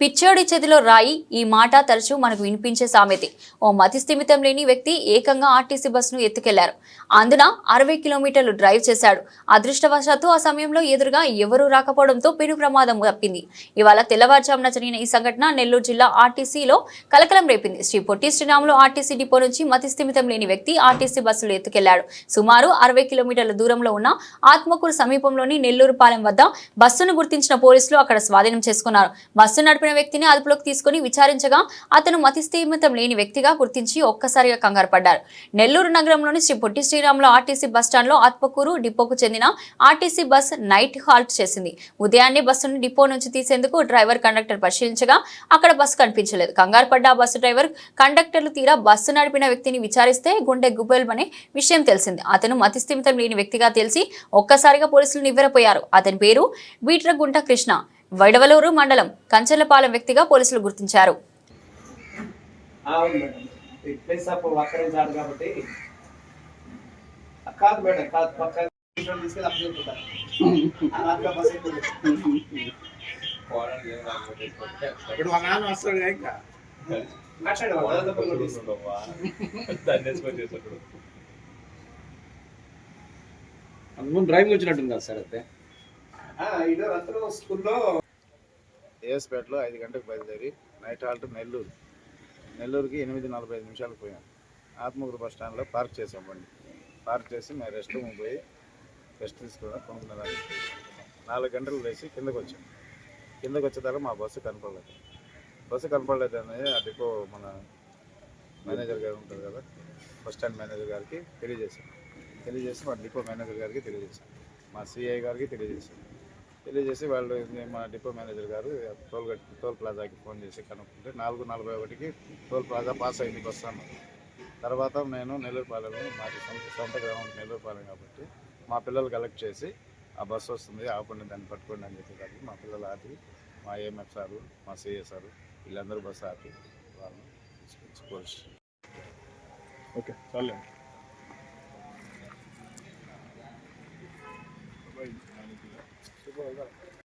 పిచ్చోడి చేతిలో రాయి ఈ మాట తరచూ మనకు వినిపించే సామెతి. ఓ మతి స్థిమితం లేని వ్యక్తి ఏకంగా ఆర్టీసీ బస్సును ఎత్తుకెళ్ళారు. అందున అరవై కిలోమీటర్లు డ్రైవ్ చేశాడు. అదృష్టవశాత్తు ఆ సమయంలో ఎదురుగా ఎవరూ రాకపోవడంతో పెను ప్రమాదం తప్పింది. ఇవాళ తెల్లవారుజామున జరిగిన ఈ సంఘటన నెల్లూరు జిల్లా ఆర్టీసీలో కలకలం రేపింది. శ్రీ పొట్టి శ్రీరాములు ఆర్టీసీ డిపో నుంచి మతి స్థిమితం లేని వ్యక్తి ఆర్టీసీ బస్సులు ఎత్తుకెళ్ళాడు. సుమారు అరవై కిలోమీటర్ల దూరంలో ఉన్న ఆత్మకూరు సమీపంలోని నెల్లూరు పాలెం వద్ద బస్సును గుర్తించిన పోలీసులు అక్కడ స్వాధీనం చేసుకున్నారు. బస్సును నడిపిన వ్యక్తిని అదుపులోకి తీసుకుని విచారించగా అతను మతిస్థిమితం లేని వ్యక్తిగా గుర్తించి ఒక్కసారిగా కంగారు పడ్డారు. నెల్లూరు నగరంలోని శ్రీ పొట్టి శ్రీరాములు ఆర్టీసీ బస్ ఆత్మకూరు డిపోకు చెందిన ఆర్టీసీ బస్ నైట్ హాల్ట్ చేసింది. ఉదయాన్నే బస్సును డిపో నుంచి తీసేందుకు డ్రైవర్ కండక్టర్ పరిశీలించగా అక్కడ బస్సు కనిపించలేదు. కంగారు పడ్డ బస్సు డ్రైవర్ కండక్టర్లు తీరా బస్సు నడిపిన వ్యక్తిని విచారిస్తే గుండె గుబ్బెల్మనే విషయం తెలిసింది. అతను మతిస్థిమితం లేని వ్యక్తిగా తెలిసి ఒక్కసారిగా పోలీసులు నివ్వెరపోయారు. అతని పేరు బీట్రగుంట కృష్ణ. వైడవలూరు మండలం కంచెలపాలెం వ్యక్తిగా పోలీసులు గుర్తించారు. ఇప్పుడు మా నాన్న వస్తాడు ఇంకా. ముందు డ్రైవింగ్ వచ్చినట్టుంది కదా సార్ అయితే. స్కూల్లో ఏఎస్పేటలో ఐదు గంటలకు బయలుదేరి నైట్ హాల్ట్ నెల్లూరు. నెల్లూరుకి ఎనిమిది నలభై ఐదు నిమిషాలకు పోయాం. ఆత్మకూరు బస్ స్టాండ్లో పార్క్ చేసాం బండి. పార్క్ చేసి మేము రెస్ట్ రూమ్ పోయి రెస్ట్ తీసుకున్నాం కొనుక్కున్న. నాలుగు గంటలు వేసి కిందకు వచ్చాం. కిందకు వచ్చేదాకా మా బస్సు కనపడలేదు. బస్సు కనపడలేదు అనేది ఆ డిపో మన మేనేజర్ గారు ఉంటారు కదా బస్ స్టాండ్ మేనేజర్ గారికి తెలియజేశాం. తెలియజేసి మా డిపో మేనేజర్ గారికి తెలియజేశాం. మా సిఐ గారికి తెలియజేశాం. తెలియజేసి వాళ్ళు మా డిపో మేనేజర్ గారు టోల్ టోల్ ప్లాజాకి ఫోన్ చేసి కనుక్కుంటే నాలుగు నలభై ఒకటికి టోల్ ప్లాజా పాస్ అయింది వస్తాను తర్వాత నేను నెల్లూరుపాలెం మాది సొంత సొంత గ్రామం నెల్లూరుపాలెం కాబట్టి మా పిల్లలు కలెక్ట్ చేసి ఆ బస్సు వస్తుంది ఆపండి దాన్ని పట్టుకోండి అని చెప్పేసరికి మా పిల్లలు ఆపి మా ఏఎంఎఫ్ సారు మా సిఏ సారు వీళ్ళందరూ బస్సు ఆపి వాళ్ళని తీసుకొచ్చి ఓకే ఓకే go, go.